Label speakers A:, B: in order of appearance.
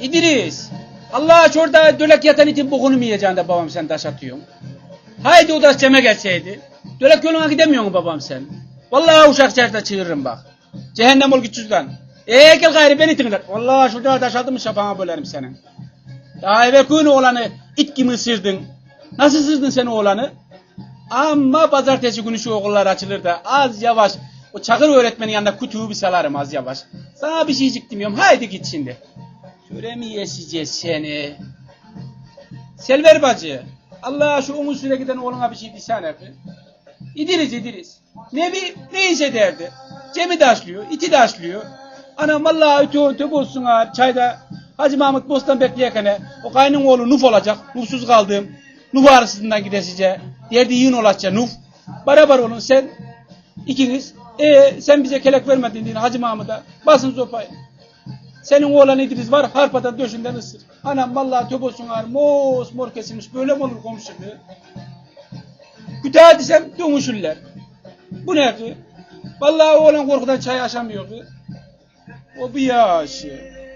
A: İdris. Allah aç orada dölek yatan itin bokunu mu yiyeceksin de babam sen taş atıyorsun? Haydi o da ceme gelseydi. Dölek yoluna gidemiyor mu babam sen? Vallahi uşak çarşıda çığırırım bak. Cehennem ol güçsüzden. Eee gel gayrı beni dinle. Vallahi şurada taş aldım mı şafağına bölerim senin. Daha evvel kuyun oğlanı it gibi ısırdın. Nasıl ısırdın sen oğlanı? Ama pazartesi günü şu okullar açılır da az yavaş o çakır öğretmenin yanında kutuyu bir salarım az yavaş. Sana bir şeycik demiyorum. Haydi git şimdi. Yeseceğiz seni? Selver bacı. Allah şu umut süre giden oğluna bir şey desene. İdiriz İdiriz. Ne bir ne iş ederdi? Cem'i daşlıyor, iti daşlıyor. Anam vallahi ötü ötü olsun ha çayda. Hacı Mahmut Bostan bekleyekene o kaynın oğlu Nuf olacak. Nufsuz kaldığım. Nuf arasından gidesice. Derdi yiyin olacak Nuf. Beraber olun sen. ikiniz. E sen bize kelek vermedin diye Hacı Mahmut'a. Basın sopayı. Senin oğlan İdris var harpada döşünden ısır. Anam vallahi töp olsun ağır mos mor kesilmiş böyle mi olur komşu be? Güte desem dönüşürler. Bu ne ki? Vallahi oğlan korkudan çay aşamıyor ki. O bir yaşı.